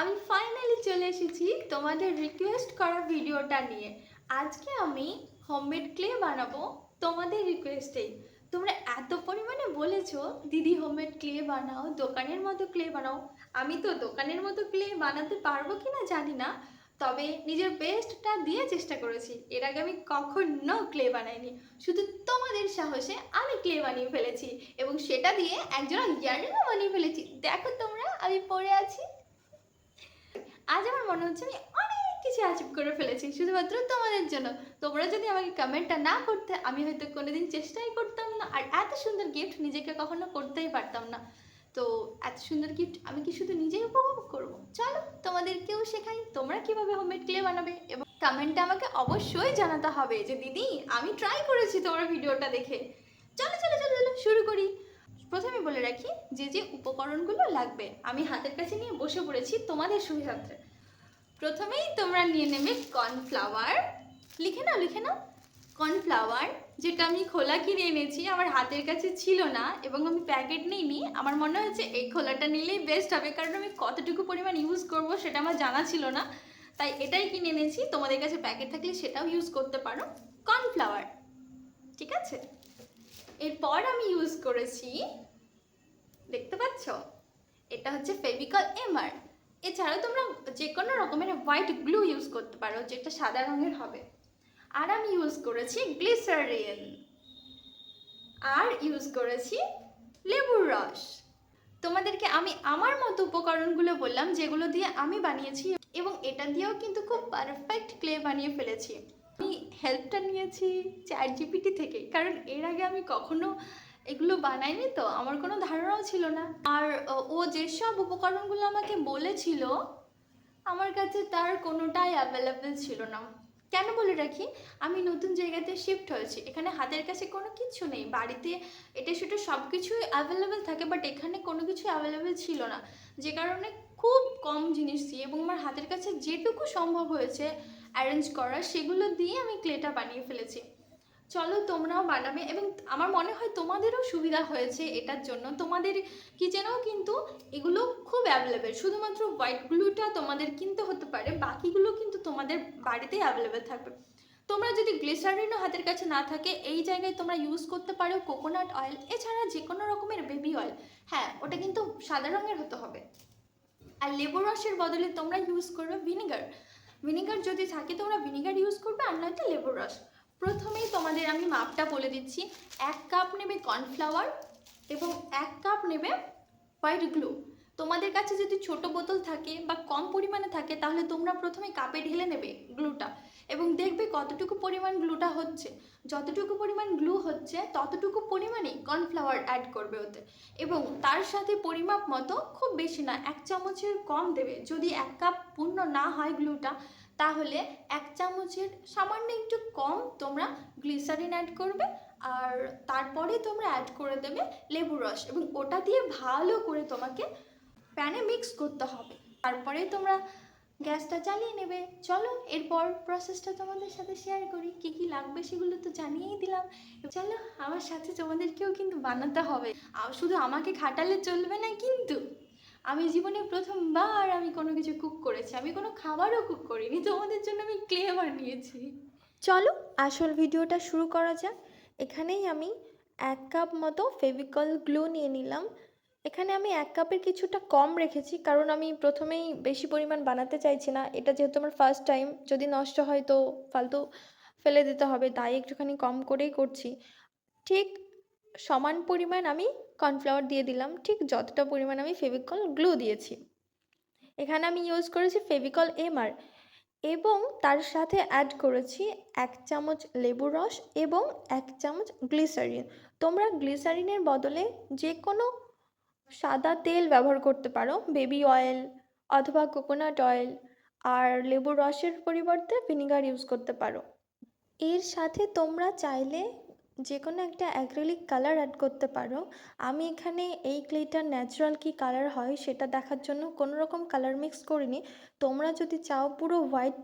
আমি ফাইনালি চলে এসেছি তোমাদের রিকোয়েস্ট করা ভিডিওটা নিয়ে। আজকে আমি হোমমেড ক্লে বানাবো তোমাদের রিকোয়েস্টেই তোমরা এত পরিমাণে বলেছ, দিদি হোমমেড ক্লে বানাও, দোকানের মতো ক্লে বানাও। আমি তো দোকানের মতো ক্লে বানাতে পারব কি না জানি না, তবে নিজের বেস্টটা দিয়ে চেষ্টা করেছি। এর আগে আমি কখনো ক্লে বানাইনি। শুধু তোমাদের সাহসে আমি ক্লে বানিয়ে ফেলেছি এবং সেটা দিয়ে একজন ইয়াররিংও বানিয়ে ফেলেছি। দেখো তোমরা, আমি পরে আছি। আজ আমার মনে হচ্ছে আমি অনেক কিছু অ্যাচিভ করে ফেলেছি, শুধুমাত্র তোমাদের জন্য। তোমরা যদি আমাকে কমেন্টটা না করতে, আমি হয়তো কোনোদিন চেষ্টাই করতাম না, আর এত সুন্দর গিফট নিজেকে কখনো করতেই পারতাম না। তো এত সুন্দর গিফট আমি কি শুধু নিজেই উপভোগ করব? চলো, তোমাদেরকেও শেখাই তোমরা কীভাবে হোমমেড ক্লে বানাবে এবং কমেন্টে আমাকে অবশ্যই জানাতে হবে যে, দিদি, আমি ট্রাই করেছি তোমার ভিডিওটা দেখে। চলো চলো চলো চলো, শুরু করি। প্রথমে বলে রাখি, যে যে উপকরণগুলো লাগবে, আমি হাতের কাছে নিয়ে বসে পড়েছি তোমাদের সুবিধার্থে। প্রথমেই তোমরা নিয়ে নেবে কর্নফ্লাওয়ার। লিখে নাও লিখে নাও। কর্নফ্লাওয়ার, যেটা আমি খোলা কিনে এনেছি, আমার হাতের কাছে ছিল না, এবং আমি প্যাকেট নিইনি আমার মনে হয়েছে এই খোলাটা নিলেই বেস্ট হবে, কারণ আমি কতটুকু পরিমাণ ইউজ করব সেটা আমার জানা ছিল না। তাই এটাই কিনে এনেছি, তোমাদের কাছে প্যাকেট থাকলে সেটাও ইউজ করতে পারো। কর্নফ্লাওয়ার, ঠিক আছে? এরপর আমি ইউজ করেছি দেখতে পাচ্ছ? এটা হচ্ছে ফেভিকল এমআর এছাড়াও তোমরা যে কোনো রকমের হোয়াইট গ্লু ইউজ করতে পারো, যেটা সাদা রঙের হবে। আর আমি ইউজ করেছি গ্লিসারিন। আর ইউজ করেছি লেবুর রস। তোমাদেরকে আমি আমার মতো উপকরণগুলো বললাম, যেগুলো দিয়ে আমি বানিয়েছি এবং এটা দিয়েও কিন্তু খুব পারফেক্ট ক্লে বানিয়ে ফেলেছি। আমি হেল্পটা নিয়েছি চ্যাট জিপিটি থেকে, কারণ এর আগে আমি কখনো এগুলো বানাইনি তো? আমার কোনো ধারণাও ছিল না। আর, ও যেসব উপকরণগুলো আমাকে বলেছিল, আমার কাছে তার কোনোটাই অ্যাভেলেবেল ছিল না। কেন বলে রাখি? আমি নতুন জায়গাতে শিফট হয়েছি। এখানে হাতের কাছে কোনো কিছু নেই। বাড়িতে এটা সেটা সব কিছুই অ্যাভেলেবেল থাকে বাট এখানে কোনো কিছু অ্যাভেলেবেল ছিল না। যে কারণে খুব কম জিনিস দিয়ে এবং আমার হাতের কাছে যেটুকু সম্ভব হয়েছে অ্যারেঞ্জ করা, সেগুলো দিয়ে আমি ক্লেটা বানিয়ে ফেলেছি। চলো তোমরাও বানাবে এবং আমার মনে হয় তোমাদেরও সুবিধা হয়েছে এটার জন্য। তোমাদের কিচেনেও কিন্তু এগুলো খুব অ্যাভেলেবেল শুধুমাত্র হোয়াইট গ্লুটা তোমাদের কিনতে হতে পারে, বাকিগুলো কিন্তু তোমাদের বাড়িতেই অ্যাভেলেবেল থাকবে। তোমরা যদি গ্লিসারিনও হাতের কাছে না থাকে, এই জায়গায় তোমরা ইউজ করতে পারো কোকোনাট অয়েল এছাড়া যে কোনো রকমের বেবি অয়েল হ্যাঁ ওটা কিন্তু সাদা রঙের হতে হবে। আর লেবু রসের বদলে তোমরা ইউজ করবে ভিনেগার ভিনেগার যদি থাকে তোমরা ভিনেগার ইউজ করবে, আর নয়তো লেবুর রস। প্রথমেই তোমাদের আমি মাপটা বলে দিচ্ছি। এক কাপ নেবে কর্নফ্লাওয়ার এবং এক কাপ নেবে হোয়াইট গ্লু। তোমাদের কাছে যদি ছোট বোতল থাকে বা কম পরিমাণে থাকে, তাহলে তোমরা প্রথমে কাপে ঢেলে নেবে গ্লুটা এবং দেখবে কতটুকু পরিমাণ গ্লুটা হচ্ছে। যতটুকু পরিমাণ গ্লু হচ্ছে, ততটুকু পরিমাণে কর্নফ্লাওয়ার অ্যাড করবে ওতে। এবং তার সাথে পরিমাপ মতো খুব বেশি না, এক চামচের কম দেবে। যদি এক কাপ পূর্ণ না হয় গ্লুটা তাহলে এক চামচের সামান্য একটু কম তোমরা গ্লিসারিন অ্যাড করবে আর তারপরে তোমরা অ্যাড করে দেবে লেবু রস এবং ওটা দিয়ে ভালো করে তোমাকে প্যানে মিক্স করতে হবে। তারপরে তোমরা গ্যাসটা চালিয়ে নেবে। চলো, এরপর প্রসেসটা তোমাদের সাথে শেয়ার করি। কী কী লাগবে সেগুলো তো জানিয়েই দিলাম। চলো, আমার সাথে তোমাদেরকেও কিন্তু বানাতে হবে। শুধু আমাকে খাটালে চলবে না কিন্তু। আমি জীবনে প্রথমবার আমি কোনো কিছু কুক করেছি। আমি কোনো খাবারও কুক করিনি। তোমাদের জন্য আমি ক্লে বানিয়েছি। চলো, আসল ভিডিওটা শুরু করা যাক। এখানেই আমি এক কাপ মতো ফেভিকল গ্লু নিয়ে নিলাম। এখানে আমি এক কাপের কিছুটা কম রেখেছি, কারণ আমি প্রথমেই বেশি পরিমাণ বানাতে চাইছি না। এটা যেহেতু আমার ফার্স্ট টাইম যদি নষ্ট হয় তো ফালতু ফেলে দিতে হবে, তাই একটুখানি কম করেই করছি। ঠিক সমান পরিমাণ আমি কর্নফ্লাওয়ার দিয়ে দিলাম, ঠিক যতটা পরিমাণ আমি ফেভিকল গ্লু দিয়েছি। এখানে আমি ইউজ করেছি ফেভিকল এমআর এবং তার সাথে অ্যাড করেছি এক চামচ লেবু রস এবং এক চামচ গ্লিসারিন। তোমরা গ্লিসারিনের বদলে যে কোনো সাদা তেল ব্যবহার করতে পারো, বেবি অয়েল অথবা কোকোনাট অয়েল আর লেবুর রসের পরিবর্তে ভিনিগার ইউজ করতে পারো। এর সাথে তোমরা চাইলে যে কোনো একটা অ্যাক্রিলিক কালার অ্যাড করতে পারো। আমি এখানে এই ক্লেটার ন্যাচারাল কি কালার হয় সেটা দেখার জন্য কোনো রকম কালার মিক্স করিনি। তোমরা যদি চাও পুরো হোয়াইট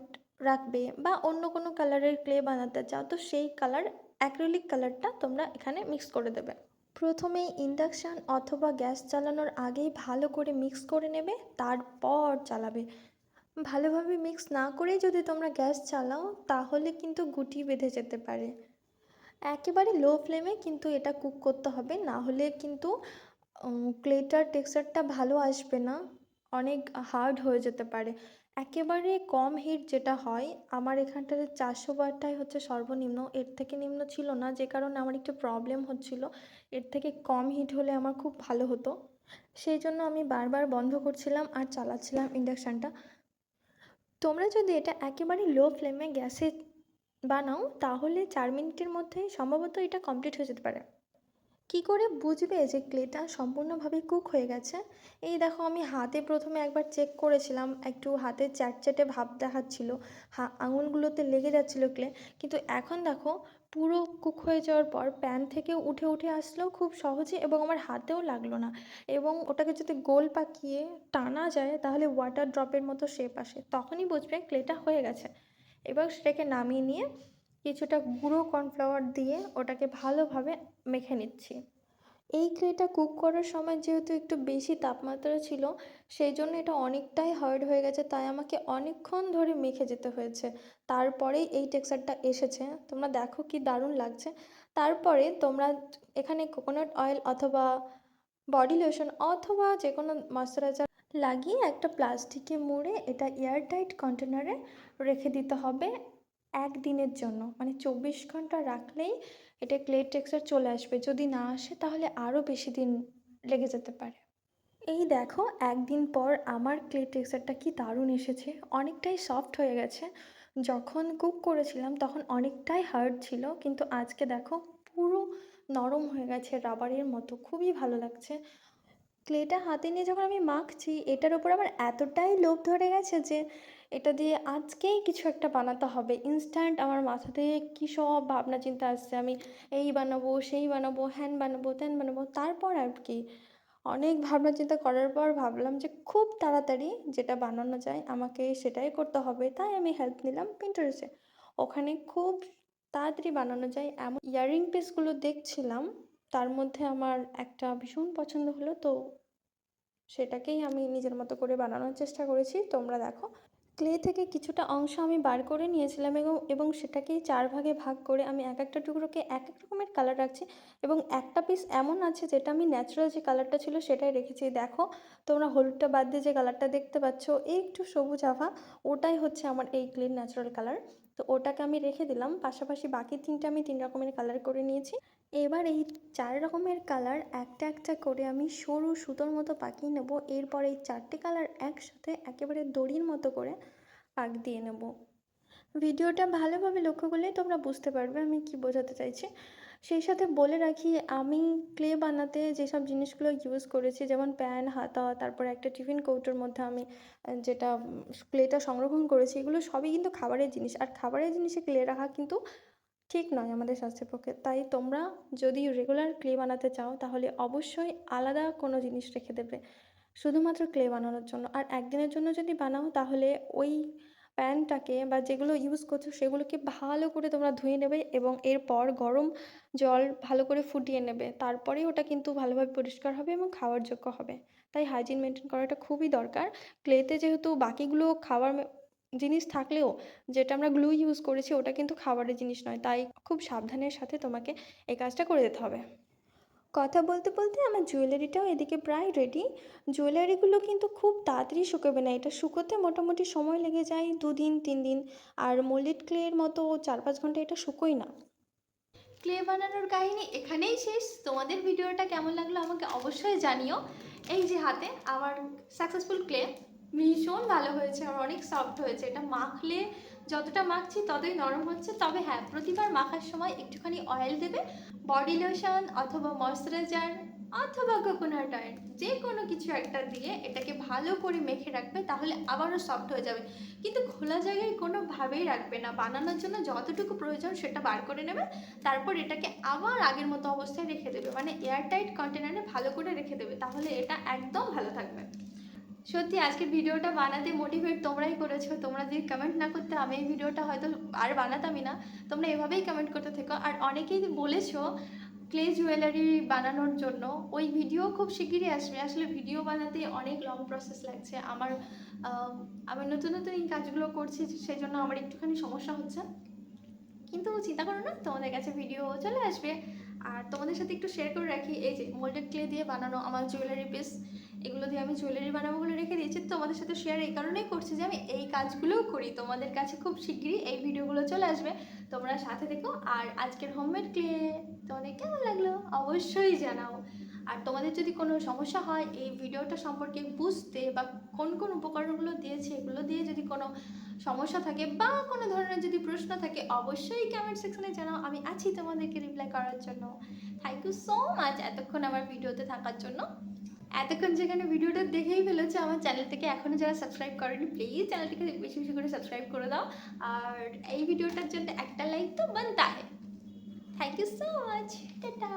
রাখবে বা অন্য কোনো কালারের ক্লে বানাতে চাও, তো সেই কালার অ্যাক্রিলিক কালারটা তোমরা এখানে মিক্স করে দেবে। প্রথমে ইন্ডাকশান অথবা গ্যাস চালানোর আগেই ভালো করে মিক্স করে নেবে, তারপর চালাবে ভালোভাবে মিক্স না করেই যদি তোমরা গ্যাস চালাও তাহলে কিন্তু গুটি বেঁধে যেতে পারে। একেবারে লো ফ্লেমে কিন্তু এটা কুক করতে হবে। না হলে কিন্তু ক্লেটার টেক্সচারটা ভালো আসবে না। অনেক হার্ড হয়ে যেতে পারে। একেবারে কম হিট যেটা হয়, আমার এখানটাতে চারশো বারটাই হচ্ছে সর্বনিম্ন। এর থেকে নিম্ন ছিল না, যে কারণে আমার একটু প্রবলেম হচ্ছিল। এর থেকে কম হিট হলে আমার খুব ভালো হতো। সেই জন্য আমি বারবার বন্ধ করছিলাম আর চালাচ্ছিলাম ইন্ডাকশানটা তোমরা যদি এটা একেবারে লো ফ্লেমে গ্যাসে বানাও, তাহলে চার মিনিটের মধ্যেই সম্ভবত এটা কমপ্লিট হয়ে যেতে পারে। কী করে বুঝবে যে ক্লেটা সম্পূর্ণভাবে কুক হয়ে গেছে? এই দেখো, আমি হাতে প্রথমে একবার চেক করেছিলাম, একটু হাতে চ্যাটচ্যাটে ভাব দেখাচ্ছিল, হা, আঙুলগুলোতে লেগে যাচ্ছিল ক্লে কিন্তু এখন দেখো, পুরো কুক হয়ে যাওয়ার পর প্যান থেকে উঠে উঠে আসলো খুব সহজে এবং আমার হাতেও লাগল না। এবং ওটাকে যদি গোল পাকিয়ে টানা যায়, তাহলে ওয়াটার ড্রপের মতো শেপ আসে, তখনই বুঝবে ক্লেটা হয়ে গেছে। এবার সেটাকে নামিয়ে নিয়ে কিছুটা গুঁড়ো কর্নফ্লাওয়ার দিয়ে ওটাকে ভালোভাবে মেখে নিচ্ছি। এই ক্লেটা কুক করার সময় যেহেতু একটু বেশি তাপমাত্রা ছিল, সেই জন্য এটা অনেকটাই হার্ড হয়ে গেছে, তাই আমাকে অনেকক্ষণ ধরে মেখে যেতে হয়েছে। তারপরেই এই টেক্সচারটা এসেছে। তোমরা দেখো কি দারুণ লাগছে। তারপরে তোমরা এখানে কোকোনাট অয়েল অথবা বডি লোশন অথবা যে কোনো ময়শ্চারাইজার লাগিয়ে একটা প্লাস্টিকে মুড়ে এটা এয়ারটাইট কন্টেনারে রেখে দিতে হবে একদিনের জন্য। মানে চব্বিশ ঘণ্টা রাখলেই এটা ক্লে টেক্সচার চলে আসবে। যদি না আসে তাহলে আরও বেশি দিন লেগে যেতে পারে। এই দেখো, একদিন পর আমার ক্লে টেক্সচারটা কি দারুণ এসেছে। অনেকটাই সফট হয়ে গেছে। যখন কুক করেছিলাম তখন অনেকটাই হার্ড ছিল, কিন্তু আজকে দেখো পুরো নরম হয়ে গেছে রাবারের মতো। খুবই ভালো লাগছে। ক্লেটা হাতে নিয়ে যখন আমি মাখছি, এটার ওপর আমার এতটাই লোভ ধরে গেছে যে এটা দিয়ে আজকেই কিছু একটা বানাতে হবে। ইনস্ট্যান্ট আমার মাথা থেকে কী সব ভাবনা চিন্তা আসছে। আমি এই বানাবো, সেই বানাবো, হ্যান বানাবো ত্যান বানাবো, তারপর আর কি। অনেক ভাবনা চিন্তা করার পর ভাবলাম যে খুব তাড়াতাড়ি যেটা বানানো যায়, আমাকে সেটাই করতে হবে। তাই আমি হেল্প নিলাম পিন্টারেস্টে ওখানে খুব তাড়াতাড়ি বানানো যায়। এমন ইয়াররিং পিসগুলো দেখছিলাম তার মধ্যে আমার একটা ভীষণ পছন্দ হলো, তো সেটাকেই আমি নিজের মতো করে বানানোর চেষ্টা করেছি। তোমরা দেখো, ক্লে থেকে কিছুটা অংশ আমি বার করে নিয়েছিলাম এবং এবং সেটাকেই চার ভাগে ভাগ করে আমি এক একটা টুকরোকে এক এক রকমের কালার রাখছি এবং একটা পিস এমন আছে যেটা আমি ন্যাচারাল যে কালারটা ছিল সেটাই রেখেছি। দেখো, তোমরা হলুদটা বাদ দিয়ে যে কালারটা দেখতে পাচ্ছ এই একটু সবুজ আভা, ওটাই হচ্ছে আমার এই ক্লিন ন্যাচারাল কালার তো ওটাকে আমি রেখে দিলাম, পাশাপাশি বাকি তিনটে আমি তিন রকমের কালার করে নিয়েছি। এবার এই চার রকমের কালার একটা একটা করে আমি সরু সুতোর মতো পাকিয়ে নেব। এরপর এই চারটে কালার একসাথে একেবারে দড়ির মতো করে পাক দিয়ে নেব। ভিডিওটা ভালোভাবে লক্ষ্য করলে তোমরা বুঝতে পারবে আমি কি বোঝাতে চাইছি। সেই সাথে বলে রাখি, আমি ক্লে বানাতে যেসব জিনিসগুলো ইউজ করেছি, যেমন প্যান হাতা, তারপরে একটা টিফিন কৌটোর মধ্যে আমি যেটা ক্লেটা সংরক্ষণ করেছি, এগুলো সবই কিন্তু খাবারের জিনিস। আর খাবারের জিনিসে ক্লে রাখা কিন্তু ঠিক নয় আমাদের স্বাস্থ্যের পক্ষে। তাই তোমরা যদি রেগুলার ক্লে বানাতে চাও, তাহলে অবশ্যই আলাদা কোনো জিনিস রেখে দেবে। শুধুমাত্র ক্লে বানানোর জন্য। আর একদিনের জন্য যদি বানাও, তাহলে ওই প্যানটাকে বা যেগুলো ইউজ করছ, সেগুলোকে ভালো করে তোমরা ধুয়ে নেবে এবং এরপর গরম জল ভালো করে ফুটিয়ে নেবে। তারপরেই ওটা কিন্তু ভালোভাবে পরিষ্কার হবে এবং খাওয়ার যোগ্য হবে। তাই হাইজিন মেনটেন করাটা খুবই দরকার। ক্লেতে যেহেতু বাকিগুলো মে- জিনিস থাকলেও যেটা আমরা গ্লু ইউজ করেছি ওটা কিন্তু খাবারের জিনিস নয়। তাই খুব সাবধানের সাথে তোমাকে এই কাজটা করে যেতে হবে। কথা বলতে বলতে আমার জুয়েলারিটাও এদিকে প্রায় রেডি জুয়েলারিগুলো কিন্তু খুব তাড়াতাড়ি শুকোবে না। এটা শুকোতে মোটামুটি সময় লেগে যায় দুদিন তিন দিন আর মোল্ডেড ক্লের মতো চার পাঁচ ঘণ্টা এটা শুকোই না। ক্লে বানানোর কাহিনী এখানেই শেষ। তোমাদের ভিডিওটা কেমন লাগল আমাকে অবশ্যই জানিও। এই যে হাতে আমার সাকসেসফুল ক্লে ভীষণ ভালো হয়েছে আর অনেক সফট হয়েছে। এটা মাখলে যতটা মাখছি ততই নরম হচ্ছে। তবে হ্যাঁ প্রতিবার মাখার সময় একটুখানি অয়েল দেবে। বডি লোশন অথবা ময়শ্চারাইজার অথবা কোকোনাট অয়েল যে কোনো কিছু একটা দিয়ে এটাকে ভালো করে মেখে রাখবে, তাহলে আবারও সফট হয়ে যাবে। কিন্তু খোলা জায়গায় কোনোভাবেই রাখবে না। বানানোর জন্য যতটুকু প্রয়োজন সেটা বার করে নেবে, তারপর এটাকে আবার আগের মতো অবস্থায় রেখে দেবে। মানে এয়ারটাইট কন্টেনারে ভালো করে রেখে দেবে, তাহলে এটা একদম ভালো থাকবে। সত্যি আজকে ভিডিওটা বানাতে মোটিভেট তোমরাই করেছ। তোমরা যদি কমেন্ট না করতে, আমি এই ভিডিওটা হয়তো আর বানাতামই না। তোমরা এভাবেই কমেন্ট করতে থেকো। আর অনেকেই বলেছ ক্লে জুয়েলারি বানানোর জন্য, ওই ভিডিও খুব শিগগিরই আসবে। আসলে ভিডিও বানাতে অনেক লং প্রসেস লাগছে। আমার আমি নতুন নতুন এই কাজগুলো করছি সেই জন্য আমার একটুখানি সমস্যা হচ্ছে। কিন্তু চিন্তা করো না, তোমাদের কাছে ভিডিও চলে আসবে। আর তোমাদের সাথে একটু শেয়ার করে রাখি। এই যে মোল্ডেড ক্লে দিয়ে বানানো আমার জুয়েলারি পিস এগুলো দিয়ে আমি জুয়েলারি বানাবো বলে রেখে দিয়েছি। তোমাদের সাথে শেয়ার এই কারণেই করছি যে আমি এই কাজগুলোও করি। তোমাদের কাছে খুব শিগগিরই এই ভিডিওগুলো চলে আসবে। তোমরা সাথে দেখো আর আজকের হোমমেড ক্লে তোমাদের কেমন লাগল? অবশ্যই জানাও। আর তোমাদের যদি কোনো সমস্যা হয়, এই ভিডিওটা সম্পর্কে বুঝতে বা কোন কোন উপকরণগুলো দিয়েছে, এগুলো দিয়ে যদি কোনো সমস্যা থাকে বা কোনো ধরনের যদি প্রশ্ন থাকে, অবশ্যই কমেন্ট সেকশনে জানাও। আমি আছি তোমাদেরকে রিপ্লাই করার জন্য। থ্যাংক ইউ সো মাচ এতক্ষণ আমার ভিডিওতে থাকার জন্য। এতক্ষণ যেখানে ভিডিওটা দেখেই ফেলেছে, আমার চ্যানেলটাকে এখনও যারা সাবস্ক্রাইব করেনি প্লিজ চ্যানেলটিকে বেশি বেশি করে সাবস্ক্রাইব করে দাও। আর এই ভিডিওটার জন্য একটা লাইক তো বানতা है thank you so much tata.